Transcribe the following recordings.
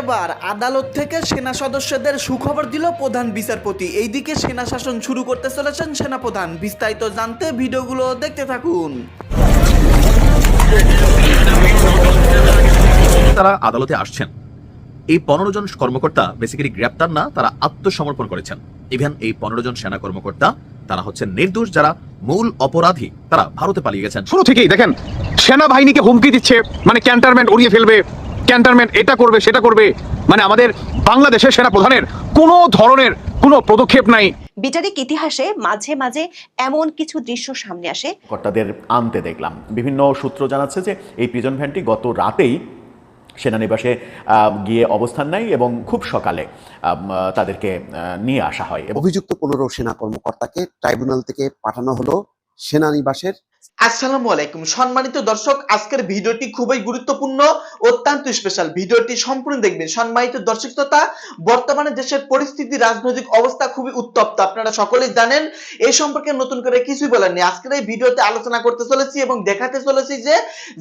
এবার আদালত থেকে সেনা সদস্যদের সুখবর দিল প্রধান বিচারপতি। এইদিকে সেনা শাসন শুরু করতে চলেছেন সেনাপ্রধান। বিস্তারিত জানতে ভিডিওগুলো দেখতে থাকুন। তারা আদালতে আসছেন। এই পনেরো জন কর্মকর্তা বেসিক্যালি গ্রেপ্তার না তারা আত্মসমর্পণ করেছেন। ইভেন এই পনেরো জন সেনা কর্মকর্তা তারা হচ্ছেন নির্দোষ যারা মূল অপরাধী তারা ভারতে পালিয়ে গেছেন। শুরু থেকেই দেখেন সেনাবাহিনীকে হুমকি দিচ্ছে মানে ক্যান্টারমেন্ট উড়িয়ে ফেলবে ক্যান্টারমেন্ট এটা করবে সেটা করবে। মানে আমাদের বাংলাদেশের সেনা প্রধানের কোনো ধরনের কোনো পদক্ষেপ নাই। বিচারিক ইতিহাসে মাঝে মাঝে এমন কিছু দৃশ্য সামনে আসে। কর্তাদের আনতে দেখলাম। বিভিন্ন সূত্র জানাচ্ছে যে এই প্রিজন ভ্যানটি গত রাতেই সেনানিবাসে গিয়ে অবস্থান নেয় এবং খুব সকালে তাদেরকে নিয়ে আসা হয়। এবং অভিযুক্ত পনেরো সেনা কর্মকর্তাকে ট্রাইব্যুনাল থেকে পাঠানো হলো সেনানিবাসের আসসালামু আলাইকুম। সম্মানিত দর্শক, আজকের ভিডিওটি খুবই গুরুত্বপূর্ণ, অত্যন্ত স্পেশাল ভিডিওটি সম্পূর্ণ দেখবেন। সম্মানিত দর্শক তথা বর্তমানে দেশের পরিস্থিতি, রাজনৈতিক অবস্থা খুবই উত্তপ্ত। আপনারা সকলেই জানেন এই সম্পর্কে নতুন করে কিছুই বলার নেই। আজকের এই ভিডিওতে আলোচনা করতে চলেছি এবং দেখাতে চলেছি যে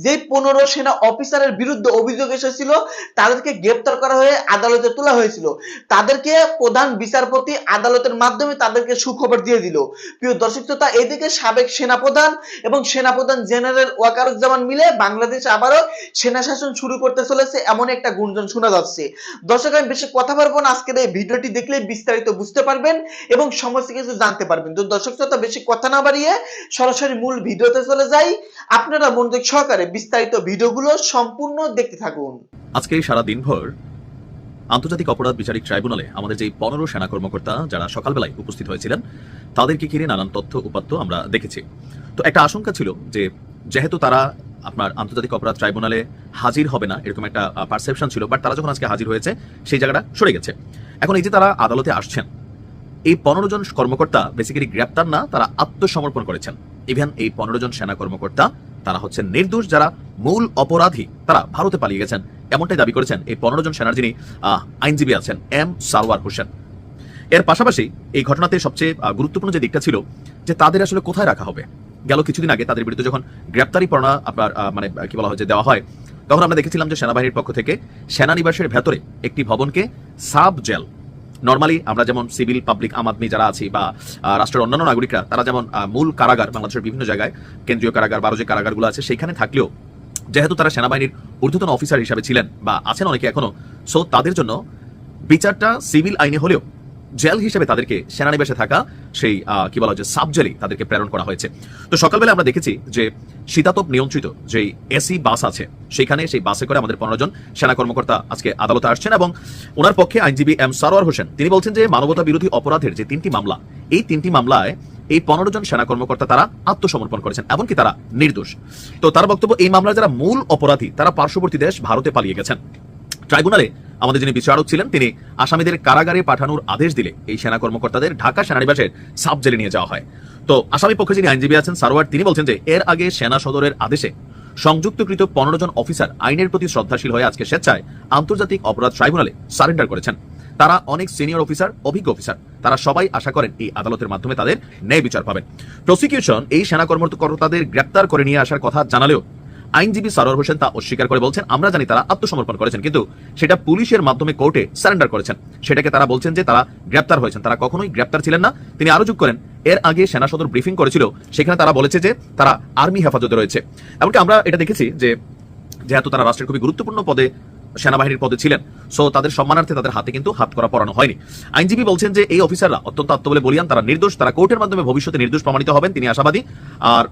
যে পনেরো সেনা অফিসারের বিরুদ্ধে অভিযোগ এসেছিল, তাদেরকে গ্রেপ্তার করা হয়ে আদালতে তোলা হয়েছিল। তাদেরকে প্রধান বিচারপতি আদালতের মাধ্যমে তাদেরকে সুখবর দিয়ে দিল। প্রিয় দর্শক শ্রোতা, এদিকে সাবেক সেনাপ্রধান এবং সেনাপ্রধান জেনারেল ওয়াকারুজ্জামান মিলে বাংলাদেশ আবারও সেনা শাসন শুরু করতে চলেছে, এমন একটা গুঞ্জন শোনা যাচ্ছে। দর্শক, আমি বেশি কথা পারব না। আজকের এই ভিডিওটি দেখলে বিস্তারিত বুঝতে পারবেন এবং সমস্ত কিছু জানতে পারবেন। তো দর্শক, শ্রোতা, বেশি কথা না বাড়িয়ে সরাসরি মূল ভিডিওতে চলে যাই। আপনারা মনোযোগ সহকারে বিস্তারিত ভিডিওগুলো সম্পূর্ণ দেখতে থাকুন। আজকে সারা দিনভর আন্তর্জাতিক অপরাধ বিচারিক ট্রাইব্যুনালে আমাদের যে পনেরো সেনা কর্মকর্তা যারা সকালবেলায় উপস্থিত হয়েছিলেন, তাদেরকে ঘিরে নানান তথ্য, উপাত্ত আমরা দেখেছি। তো একটা আশঙ্কা ছিল যে যেহেতু তারা আপনার আন্তর্জাতিক অপরাধ ট্রাইব্যুনালে হাজির হবে না, এরকম একটা পারসেপশন ছিল বাট তারা যখন আজকে হাজির হয়েছে, সেই জায়গাটা সরে গেছে। এখন এই যে তারা আদালতে আসছেন, এই পনেরো জন কর্মকর্তা বেসিক্যালি গ্রেপ্তার না, তারা আত্মসমর্পণ করেছেন। ইভেন এই পনেরো জন সেনা কর্মকর্তা, তারা হচ্ছেন নির্দোষ, যারা মূল অপরাধী, তারা ভারতে পালিয়ে গেছেন। এমনটাই দাবি করেছেন এই পনেরো জন সেনার যিনি আইনজীবী আছেন, এম সারওয়ার হোসেন। এর পাশাপাশি এই ঘটনাতে সবচেয়ে গুরুত্বপূর্ণ যে দিকটা ছিল, যে তাদের আসলে কোথায় রাখা হবে? গেল কিছুদিন আগে তাদের বিরুদ্ধে যখন গ্রেপ্তারি পরোয়ানা আপনার মানে কি বলা হয়, যে দেওয়া হয়, তখন আমরা দেখেছিলাম যে সেনাবাহিনীর পক্ষ থেকে সেনানিবাসের ভেতরে একটি ভবনকে সাব জেল। নর্মালি আমরা যেমন সিভিল পাবলিক আম আদমি যারা আছি বা রাষ্ট্রের অন্যান্য নাগরিকরা, তারা যেমন মূল কারাগার, বাংলাদেশের বিভিন্ন জায়গায়, কেন্দ্রীয় কারাগার, বারো যে কারাগারগুলো আছে সেখানে থাকলেও যেহেতু তারা সেনাবাহিনীর ঊর্ধ্বতন অফিসার হিসাবে ছিলেন বা আছেন অনেকে এখনও সো তাদের জন্য বিচারটা সিভিল আইনে হলেও জেল হিসেবে তাদেরকে সেনানিবাসে থাকা সেই কি বলা হয় যে সাব জেলে তাদেরকে প্রেরণ করা হয়েছে। তো সকালবেলা আমরা দেখেছি যে শীতাতপ নিয়ন্ত্রিত যেই এসি বাস আছে সেখানে সেই বাসে করে আমাদের পনেরো জন সেনা কর্মকর্তা আজকে আদালতে আসছেন এবং ওনার পক্ষে আইনজীবী এম সারোয়ার হোসেন, তিনি বলছেন যে মানবতা বিরোধী অপরাধের যে তিনটি মামলা, এই তিনটি মামলায় এই পনেরো জন সেনা কর্মকর্তা তারা আত্মসমর্পণ করেছেন এমনকি তারা নির্দোষ। তো তার বক্তব্য, এই মামলার যারা মূল অপরাধী, তারা পার্শ্ববর্তী দেশ ভারতে পালিয়ে গেছেন। ট্রাইব্যুনালে আমাদের যিনি বিচারক ছিলেন, তিনি আসামিদের কারাগারে পাঠানোর আদেশ দিলে এই সেনা কর্মকর্তাদের ঢাকা সেনানিবাসের সাব জেলে নিয়ে যাওয়া হয়। তো আসামি পক্ষে যিনি আইনজীবী আছেন, সারোয়ার, তিনি বলছেন যে এর আগে সেনা সদরের আদেশে সংযুক্তকৃত পনেরো জন অফিসার আইনের প্রতি শ্রদ্ধাশীল হয়ে আজকে স্বেচ্ছায় আন্তর্জাতিক অপরাধ ট্রাইব্যুনালে সারেন্ডার করেছেন। তারা অনেক সিনিয়র অফিসার, অভিজ্ঞ অফিসার। তারা সবাই আশা করেন এই আদালতের মাধ্যমে তাদের ন্যায় বিচার পাবেন। প্রসিকিউশন এই সেনা কর্মকর্তাদের গ্রেপ্তার করে নিয়ে আসার কথা জানালেও আইনজীবী সারোয়ার হোসেন তা অস্বীকার করে বলছেন, আমরা জানি তারা আত্মসমর্পণ করেছেন, কিন্তু সেটা পুলিশের মাধ্যমে কোর্টে সারেন্ডার করেছেন। সেটাকে তারা বলছেন যে তারা গ্রেপ্তার হয়েছেন। তারা কখনোই গ্রেপ্তার ছিলেন না। তিনি আরও যোগ করেন, এর আগে সেনা সদর ব্রিফিং করেছিল, সেখানে তারা বলেছে যে তারা আর্মি হেফাজতে রয়েছে। এমনকি আমরা এটা দেখেছি যে যেহেতু তারা রাষ্ট্রের খুবই গুরুত্বপূর্ণ পদে সেনাবাহিনীর পদে ছিলেন। সো তাদের সম্মানার্থে তাদের হাতে কিন্তু হাত করা পড়ানো হয়নি। আইনজীবী বলছেন যে, এই অফিসাররা অত্যন্ত আত্মবলে বলিয়ান, তারা নির্দোষ, তারা কোর্টের মাধ্যমে ভবিষ্যতে নির্দোষ প্রমাণিত হবেন, তিনি আশাবাদী। আর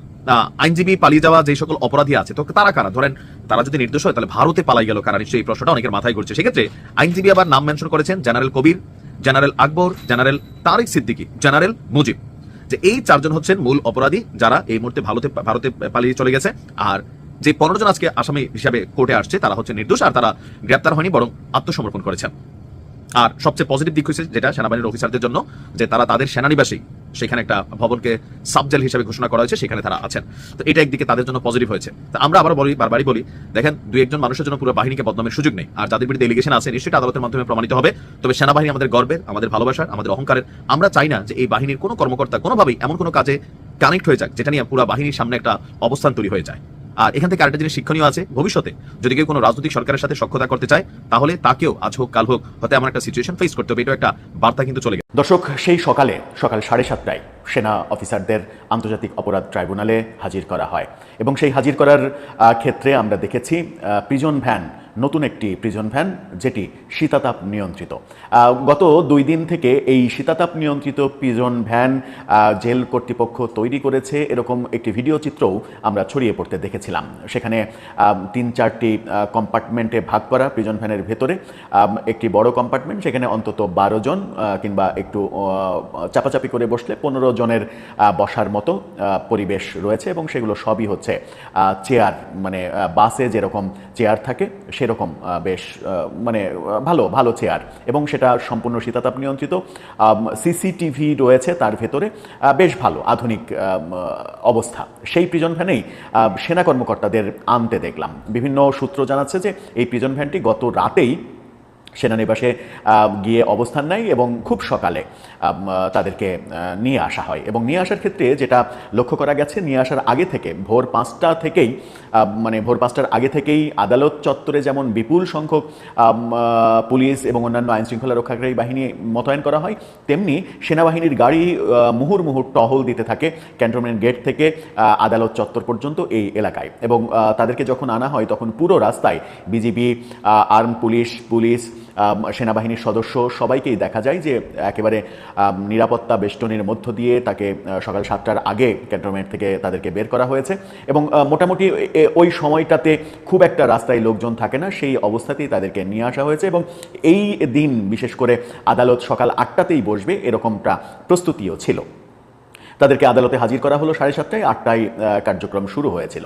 আইনজীবী পালিয়ে যাওয়া যে সকল অপরাধী আছে, তো তারা কারা? ধরেন, তারা যদি নির্দোষ হয়, তাহলে ভারতে পালাই গেল কারা? নিশ্চয়ই এই প্রশ্নটা অনেকের মাথায় ঘুরছে। সেক্ষেত্রে আইনজীবী আবার নাম মেনশন করেছেন general Kabir, general Akbar, general Tarique Siddiqui, general Mujib. যে এই চারজন হচ্ছেন মূল অপরাধী যারা এই মুহূর্তে ভারতে ভারতে পালিয়ে চলে গেছে। আর যে পনেরো জন আজকে আসামি হিসাবে কোর্টে আসছে, তারা হচ্ছে নির্দোষ আর তারা গ্রেপ্তার হয়নি, বরং আত্মসমর্পণ করেছেন। আর সবচেয়ে পজিটিভ দিক হয়েছে যেটা সেনাবাহিনীর অফিসারদের জন্য, যে তারা তাদের সেনানিবাসেই সেখানে একটা ভবনকে সাবজেল হিসেবে ঘোষণা করা হয়েছে, সেখানে তারা আছেন। তো এটা একদিকে তাদের জন্য পজিটিভ হয়েছে। তো আমরা আবার বলি, বারবারই বলি, দেখেন, দুই একজন মানুষের জন্য পুরো বাহিনীকে বদনামের সুযোগ নেই। আর যাদের বিরুদ্ধে এলিগেশন আছে, নিশ্চয়ই আদালতের মাধ্যমে প্রমাণিত হবে। তবে সেনাবাহিনী আমাদের গর্বের, আমাদের ভালোবাসার, আমাদের অহংকারের। আমরা চাই না যে এই বাহিনীর কোনো কর্মকর্তা কোনোভাবেই এমন কোনো কাজে কানেক্ট হয়ে যাক, যেটা নিয়ে পুরো বাহিনীর সামনে একটা অবস্থান তৈরি হয়ে যায়। আর এখান থেকে আরেকটা জিনিস শিক্ষণীয় আছে, ভবিষ্যতে যদি কেউ কোনো রাজনৈতিক সরকারের সাথে সক্ষতা করতে চায়, তাহলে তাকেও আজ হোক, কাল হোক, হতে এমন একটা সিচুয়েশন ফেস করতে হবে এটা একটা বার্তা কিন্তু চলে গেছে। দর্শক, সেই সকালে, সকাল সাড়ে সাতটায় সেনা অফিসারদের আন্তর্জাতিক অপরাধ ট্রাইব্যুনালে হাজির করা হয়। এবং সেই হাজির করার ক্ষেত্রে আমরা দেখেছি প্রিজন ভ্যান নতুন একটি প্রিজন ভ্যান যেটি শীতাতাপ নিয়ন্ত্রিত। গত দুই দিন থেকে এই শীতাতাপ নিয়ন্ত্রিত প্রিজন ভ্যান জেল কর্তৃপক্ষ তৈরি করেছে। এরকম একটি ভিডিও চিত্রও আমরা ছড়িয়ে পড়তে দেখেছিলাম। সেখানে তিন চারটি কম্পার্টমেন্টে ভাগ করা প্রিজন ভ্যানের ভেতরে। একটি বড় কম্পার্টমেন্ট সেখানে অন্তত বারো জন কিংবা একটু চাপাচাপি করে বসলে পনেরো জনের বসার মতো পরিবেশ রয়েছে এবং সেগুলো সবই হচ্ছে চেয়ার মানে বাসে যেরকম চেয়ার থাকে সেরকম বেশ মানে ভালো ভালো চেয়ার এবং সেটা সম্পূর্ণ শীতাতাপ নিয়ন্ত্রিত। সিসিটিভি রয়েছে তার ভেতরে। বেশ ভালো, আধুনিক অবস্থা। সেই প্রিজন ভ্যানেই সেনা কর্মকর্তাদের আনতে দেখলাম। বিভিন্ন সূত্র জানাচ্ছে যে এই প্রিজন ভ্যানটি গত রাতেই সেনানিবাসে গিয়ে অবস্থান নেয় এবং খুব সকালে তাদেরকে নিয়ে আসা হয়। এবং নিয়ে আসার ক্ষেত্রে যেটা লক্ষ্য করা গেছে, নিয়ে আসার আগে থেকে, ভোর পাঁচটা থেকেই মানে ভোর পাঁচটার আগে থেকেই আদালত চত্বরে যেমন বিপুল সংখ্যক পুলিশ এবং অন্যান্য আইন শৃঙ্খলা রক্ষাকারী বাহিনী মোতায়েন করা হয়, তেমনি সেনাবাহিনীর গাড়ি মুহুর মুহুর টহল দিতে থাকে, ক্যান্টনমেন্ট গেট থেকে আদালত চত্বর পর্যন্ত এই এলাকায়। এবং তাদেরকে যখন আনা হয়, তখন পুরো রাস্তায় বিজিবি আর্ম পুলিশ পুলিশ সেনাবাহিনীর সদস্য সবাইকেই দেখা যায় যে একেবারে নিরাপত্তা বেষ্টনীর মধ্য দিয়ে তাকে সকাল সাতটার আগে ক্যান্টনমেন্ট থেকে তাদেরকে বের করা হয়েছে। এবং মোটামুটি ওই সময়টাতে খুব একটা রাস্তায় লোকজন থাকে না, সেই অবস্থাতেই তাদেরকে নিয়ে আসা হয়েছে এবং এই দিন বিশেষ করে আদালত সকাল আটটাতেই বসবে, এরকমটা প্রস্তুতিও ছিল। তাদেরকে আদালতে হাজির করা হলো সাড়ে সাতটায়, আটটায় কার্যক্রম শুরু হয়েছিল।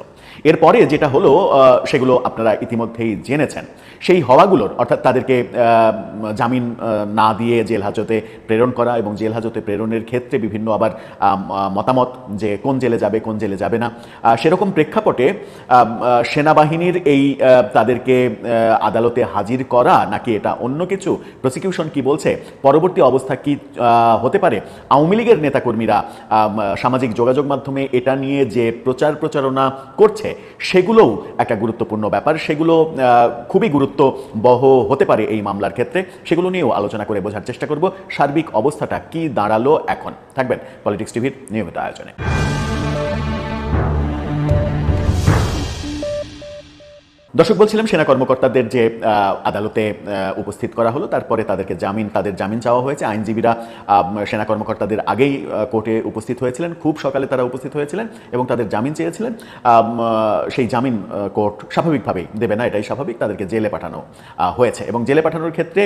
এরপরে যেটা হলো সেগুলো আপনারা ইতিমধ্যেই জেনেছেন। সেই হওয়াগুলোর, অর্থাৎ তাদেরকে জামিন না দিয়ে জেল হাজতে প্রেরণ করা এবং জেল হাজতে প্রেরণের ক্ষেত্রে বিভিন্ন আবার মতামত যে কোন জেলে যাবে, কোন জেলে যাবে না সেরকম প্রেক্ষাপটে সেনাবাহিনীর এই তাদেরকে আদালতে হাজির করা নাকি এটা অন্য কিছু? প্রসিকিউশন কি বলছে? পরবর্তী অবস্থা কি হতে পারে? আওয়ামী লীগের নেতাকর্মীরা সামাজিক যোগাযোগ মাধ্যমে এটা নিয়ে যে প্রচার প্রচারণা করছে, সেগুলোও একটা গুরুত্বপূর্ণ ব্যাপার। সেগুলো খুবই খুবই গুরুত্ববহ হতে পারে এই মামলার ক্ষেত্রে। সেগুলো নিয়েও আলোচনা করে বোঝার চেষ্টা করব। সার্বিক অবস্থাটা কি দাঁড়াল এখন? থাকবেন পলিটিক্স টিভির নিয়মিত আয়োজনে। দর্শক, বলছিলাম সেনা কর্মকর্তাদের যে আদালতে উপস্থিত করা হলো, তারপরে তাদেরকে জামিন, তাদের জামিন চাওয়া হয়েছে। আইনজীবীরা সেনা কর্মকর্তাদের আগেই কোর্টে উপস্থিত হয়েছিলেন। খুব সকালে তারা উপস্থিত হয়েছিলেন এবং তাদের জামিন চেয়েছিলেন। সেই জামিন কোর্ট স্বাভাবিকভাবেই দেবে না, এটাই স্বাভাবিক। তাদেরকে জেলে পাঠানো হয়েছে এবং জেলে পাঠানোর ক্ষেত্রে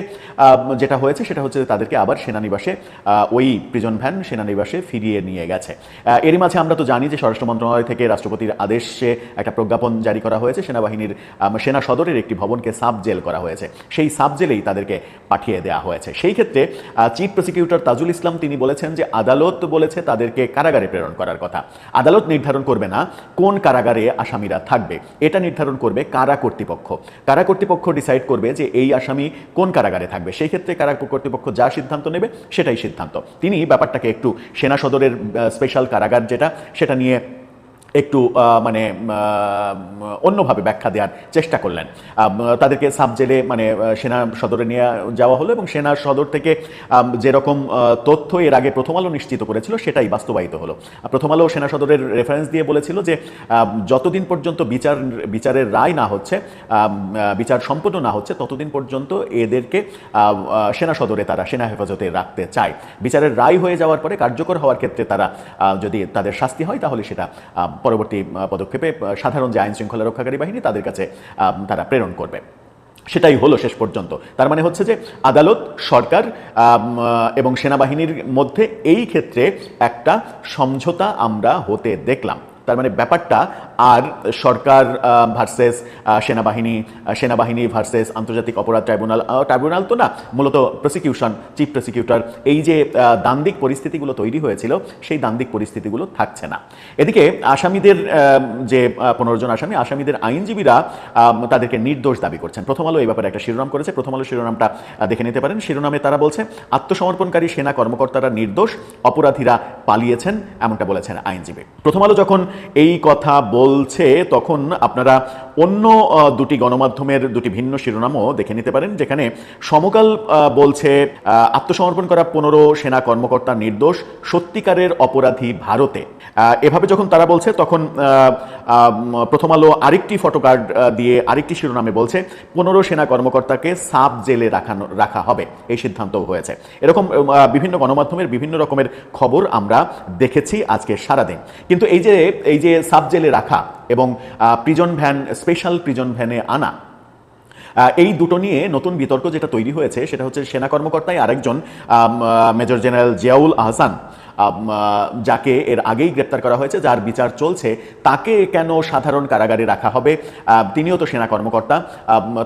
যেটা হয়েছে সেটা হচ্ছে তাদেরকে আবার সেনানিবাসে ওই প্রিজন ভ্যান সেনানিবাসে ফিরিয়ে নিয়ে গেছে। এরই মাঝে আমরা তো জানি যে, স্বরাষ্ট্র মন্ত্রণালয় থেকে রাষ্ট্রপতির আদেশে একটা প্রজ্ঞাপন জারি করা হয়েছে। সেনাবাহিনীর সেনা সদরের একটি ভবনকে সাব জেল করা হয়েছে। সেই সাব জেলেই তাদেরকে পাঠিয়ে দেওয়া হয়েছে। সেই ক্ষেত্রে চিফ প্রসিকিউটর তাজুল ইসলাম তিনি বলেছেন যে আদালত বলেছে তাদেরকে কারাগারে প্রেরণ করার কথা। আদালত নির্ধারণ করবে না কোন কারাগারে আসামিরা থাকবে, এটা নির্ধারণ করবে কারা কর্তৃপক্ষ। কারা কর্তৃপক্ষ ডিসাইড করবে যে এই আসামি কোন কারাগারে থাকবে? সেই ক্ষেত্রে কারা কর্তৃপক্ষ যা সিদ্ধান্ত নেবে সেটাই সিদ্ধান্ত। তিনি ব্যাপারটাকে একটু সেনা সদরের স্পেশাল কারাগার যেটা, সেটা নিয়ে একটু মানে অন্যভাবে ব্যাখ্যা দেওয়ার চেষ্টা করলেন। তাদেরকে সাব জেলে মানে সেনা সদরে নিয়ে যাওয়া হলো এবং সেনা সদর থেকে যেরকম তথ্য এর আগে প্রথম আলো নিশ্চিত করেছিল, সেটাই বাস্তবায়িত হলো। প্রথম আলো সেনা সদরের রেফারেন্স দিয়ে বলেছিল যে যতদিন পর্যন্ত বিচার, বিচারের রায় না হচ্ছে বিচার সম্পন্ন না হচ্ছে, ততদিন পর্যন্ত এদেরকে সেনা সদরে তারা, সেনা হেফাজতে রাখতে চায়। বিচারের রায় হয়ে যাওয়ার পরে কার্যকর হওয়ার ক্ষেত্রে তারা যদি তাদের শাস্তি হয়, তাহলে সেটা পরবর্তী পদক্ষেপে সাধারণ যে আইন শৃঙ্খলা রক্ষাকারী বাহিনী তাদের কাছে তারা প্রেরণ করবে। সেটাই হলো শেষ পর্যন্ত। তার মানে হচ্ছে যে আদালত, সরকার এবং সেনাবাহিনীর মধ্যে এই ক্ষেত্রে একটা সমঝোতা আমরা হতে দেখলাম। তার মানে ব্যাপারটা আর সরকার ভার্সেস সেনাবাহিনী সেনাবাহিনী ভার্সেস আন্তর্জাতিক অপরাধ ট্রাইব্যুনাল ট্রাইব্যুনাল তো না, মূলত প্রসিকিউশন চিফ প্রসিকিউটর এই যে দান্দিক পরিস্থিতিগুলো তৈরি হয়েছিল, সেই দান্দিক পরিস্থিতিগুলো থাকছে না। এদিকে আসামিদের যে পনেরো জন আসামি, আসামিদের আইনজীবীরা তাদেরকে নির্দোষ দাবি করছেন। প্রথম আলো এই ব্যাপারে একটা শিরোনাম করেছে। প্রথম আলো শিরোনামটা দেখে নিতে পারেন। শিরোনামে তারা বলছে, আত্মসমর্পণকারী সেনা কর্মকর্তারা নির্দোষ, অপরাধীরা পালিয়েছেন, এমনটা বলেছেন আইনজীবী। প্রথম আলো যখন এই কথা বলছে, তখন আপনারা অন্য দুটি গণমাধ্যমের দুটি ভিন্ন শিরোনামও দেখে নিতে পারেন, যেখানে সমকাল বলছে আত্মসমর্পণ করা পনেরো সেনা কর্মকর্তা নির্দোষ, সত্যিকারের অপরাধী ভারতে। এভাবে যখন তারা বলছে, তখন প্রথম আলো আরেকটি ফটোকার্ড দিয়ে আরেকটি শিরোনামে বলছে, পনেরো সেনা কর্মকর্তাকে সাব জেলে রাখানো, রাখা হবে, এই সিদ্ধান্তও হয়েছে। এরকম বিভিন্ন গণমাধ্যমের বিভিন্ন রকমের খবর আমরা দেখেছি আজকে সারাদিন। কিন্তু এই যে এই যে সাবজেলে রাখা এবং প্রিজন ভ্যান স্পেশাল প্রিজন ভ্যানে আনা এই দুটো নিয়ে নতুন বিতর্ক যেটা তৈরি হয়েছে সেটা হচ্ছে সেনা কর্মকর্তায় আরেকজন মেজর জেনারেল জিয়াউল আহসান যাকে এর আগেই গ্রেপ্তার করা হয়েছে, যার বিচার চলছে, তাকে কেন সাধারণ কারাগারে রাখা হবে? তিনিও তো সেনা কর্মকর্তা।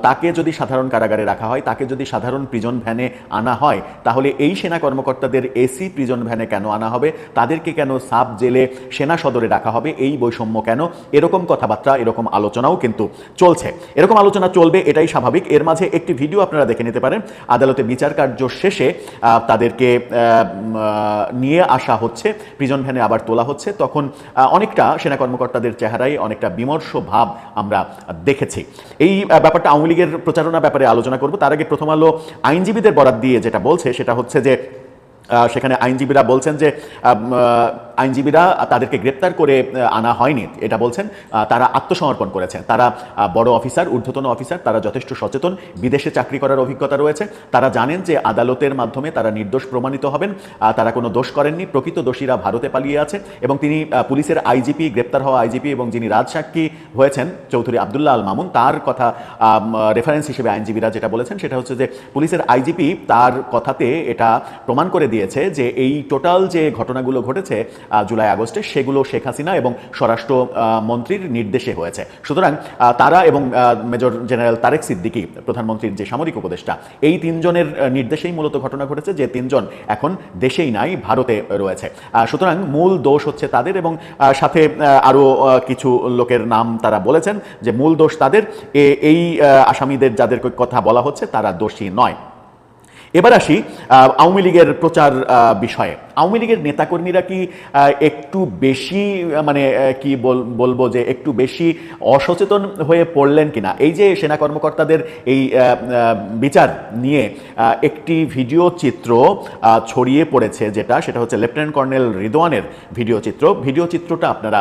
তাকে যদি সাধারণ কারাগারে রাখা হয়, তাকে যদি সাধারণ প্রিজন ভ্যানে আনা হয়, তাহলে এই সেনা কর্মকর্তাদের এসি প্রিজন ভ্যানে কেন আনা হবে? তাদেরকে কেন সাব জেলে সেনা সদরে রাখা হবে? এই বৈষম্য কেন? এরকম কথাবার্তা, এরকম আলোচনাও কিন্তু চলছে। এরকম আলোচনা চলবে, এটাই স্বাভাবিক। এর মাঝে একটি ভিডিও আপনারা দেখে নিতে পারেন। আদালতে বিচার কার্য শেষে তাদেরকে নিয়ে আসা হচ্ছে প্রিজন ভ্যানে আবার তোলা হচ্ছে, তখন অনেকটা সেনা কর্মকর্তাদের চেহারায় অনেকটা বিমর্ষ ভাব আমরা দেখেছি। এই ব্যাপারটা আওয়ামী লীগের প্রচারণা ব্যাপারে আলোচনা করব। তার আগে প্রথম আলো আইনজীবীদের বরাদ দিয়ে যেটা বলছে, সেটা হচ্ছে যে সেখানে আইনজীবীরা বলছেন যে আইনজীবীরা তাদেরকে গ্রেপ্তার করে আনা হয়নি। এটা বলছেন তারা আত্মসমর্পণ করেছেন তারা বড় অফিসার, ঊর্ধ্বতন অফিসার, তারা যথেষ্ট সচেতন, বিদেশে চাকরি করার অভিজ্ঞতা রয়েছে। তারা জানেন যে আদালতের মাধ্যমে তারা নির্দোষ প্রমাণিত হবেন তারা কোনো দোষ করেননি। প্রকৃত দোষীরা ভারতে পালিয়ে আছে এবং তিনি পুলিশের আইজিপি, গ্রেপ্তার হওয়া আইজিপি এবং যিনি রাজসাক্ষী হয়েছেন, চৌধুরী আবদুল্লাহ আল মামুন, তার কথা রেফারেন্স হিসেবে আইনজীবীরা যেটা বলেছেন সেটা হচ্ছে যে পুলিশের আইজিপি তার কথাতে এটা প্রমাণ করে দিয়েছে যে এই টোটাল যে ঘটনাগুলো ঘটেছে জুলাই আগস্টে, সেগুলো শেখ হাসিনা এবং স্বরাষ্ট্র মন্ত্রীর নির্দেশে হয়েছে। সুতরাং তারা এবং মেজর জেনারেল তারেক সিদ্দিকী, প্রধানমন্ত্রীর যে সামরিক উপদেষ্টা, এই তিনজনের নির্দেশেই মূলত ঘটনা ঘটেছে যে তিনজন এখন দেশেই নাই, ভারতে রয়েছে। সুতরাং মূল দোষ হচ্ছে তাদের এবং সাথে আরও কিছু লোকের নাম তারা বলেছেন যে মূল দোষ তাদের। এই আসামিদের যাদের কথা বলা হচ্ছে তারা দোষী নয়। এবার আসি আওয়ামী লীগের প্রচার বিষয়ে। আওয়ামী লীগের নেতাকর্মীরা কি একটু বেশি মানে কি বলব যে একটু বেশি অসচেতন হয়ে পড়লেন কিনা? এই যে সেনা কর্মকর্তাদের এই বিচার নিয়ে একটি ভিডিও চিত্র ছড়িয়ে পড়েছে যেটা, সেটা হচ্ছে লেফটেন্যান্ট কর্নেল রিদওয়ানের ভিডিও চিত্র। ভিডিও চিত্রটা আপনারা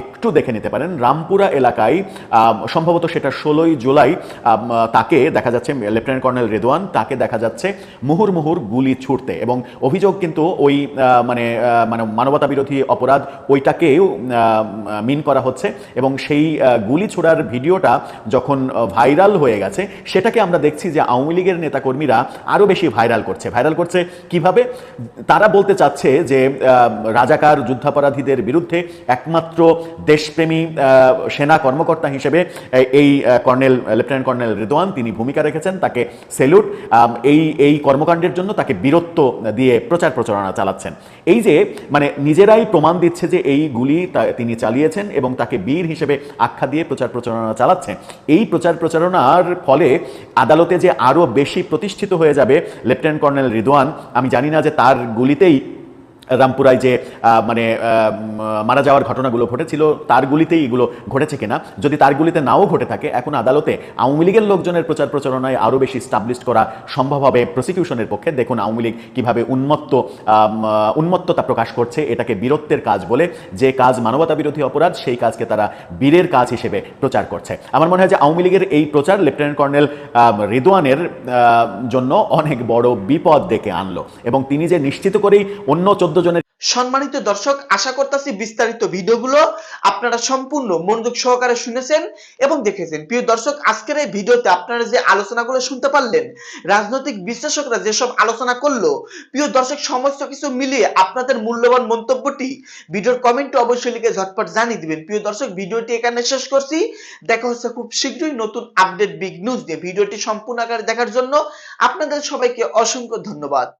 একটু দেখে নিতে পারেন। রামপুরা এলাকায় সম্ভবত সেটা ষোলোই জুলাই তাকে দেখা যাচ্ছে, লেফটেন্যান্ট কর্নেল রেদওয়ান তাকে দেখা যাচ্ছে মুহুর মুহুর গুলি ছুটতে এবং অভিযোগ কিন্তু ওই মানে মানে মানবতা বিরোধী অপরাধ ওইটাকেও মিন করা হচ্ছে এবং সেই গুলি ছোড়ার ভিডিওটা যখন ভাইরাল হয়ে গেছে, সেটাকে আমরা দেখছি যে আওয়ামী লীগের নেতাকর্মীরা আরও বেশি ভাইরাল করছে। ভাইরাল করছে কীভাবে? তারা বলতে চাচ্ছে যে রাজাকার যুদ্ধাপরাধীদের বিরুদ্ধে একমাত্র দেশপ্রেমী সেনা কর্মকর্তা হিসেবে এই- কর্নেল, লেফটেন্যান্ট কর্নেল রিদওয়ান তিনি ভূমিকা রেখেছেন, তাকে সেলুট। এই এই কর্মকাণ্ডের জন্য তাকে বীরত্ব দিয়ে প্রচার প্রচারণা চালাচ্ছেন। এই যে মানে নিজেরাই প্রমাণ দিচ্ছে যে এই গুলি তিনি চালিয়েছেন এবং তাকে বীর হিসেবে আখ্যা দিয়ে প্রচার প্রচারণা চালাচ্ছেন এই প্রচার প্রচারণার ফলে আদালতে যে আরও বেশি প্রতিষ্ঠিত হয়ে যাবে লেফটেন্যান্ট কর্নেল রিদোয়ান আমি জানি না যে তার গুলিতেই রামপুরায় যে মানে মারা যাওয়ার ঘটনাগুলো ঘটেছিল তার গুলিতেই এগুলো ঘটেছে কিনা যদি তার গুলিতে নাও ঘটে থাকে এখন আদালতে আওয়ামী লীগের লোকজনের প্রচার প্রচারণায় আরও বেশি স্টাবলিশ করা সম্ভব হবে প্রসিকিউশনের পক্ষে। দেখুন আওয়ামী লীগ কীভাবে উন্মত্ত উন্মত্ততা প্রকাশ করছে এটাকে বীরত্বের কাজ বলে যে কাজ মানবতা বিরোধী অপরাধ সেই কাজকে তারা বীরের কাজ হিসেবে প্রচার করছে। আমার মনে হয় যে আওয়ামী লীগের এই প্রচার লেফটেন্যান্ট কর্নেল আহ, জন্য অনেক বড় বিপদ ডেকে আনলো এবং তিনি যে নিশ্চিত করেই অন্য চোদ্দ জনের সম্মানিত দর্শক, আশা করতেছি বিস্তারিত ভিডিওগুলো আপনারা সম্পূর্ণ মনোযোগ সহকারে শুনেছেন এবং দেখেছেন। প্রিয় দর্শক, আজকের এই ভিডিওতে আপনারা যে আলোচনাগুলো শুনতে পারলেন, রাজনৈতিক বিশ্লেষকরা যেসব আলোচনা করল, প্রিয় দর্শক, সমস্ত কিছু মিলিয়ে আপনাদের মূল্যবান মন্তব্যটি ভিডিওর কমেন্টে অবশ্যই লিখে ঝটপট জানিয়ে দিবেন। প্রিয় দর্শক, ভিডিওটি এখানে শেষ করছি। দেখা হচ্ছে খুব শীঘ্রই নতুন আপডেট বিগ নিউজ নিয়ে। ভিডিওটি সম্পূর্ণ আকারে দেখার জন্য আপনাদের সবাইকে অসংখ্য ধন্যবাদ।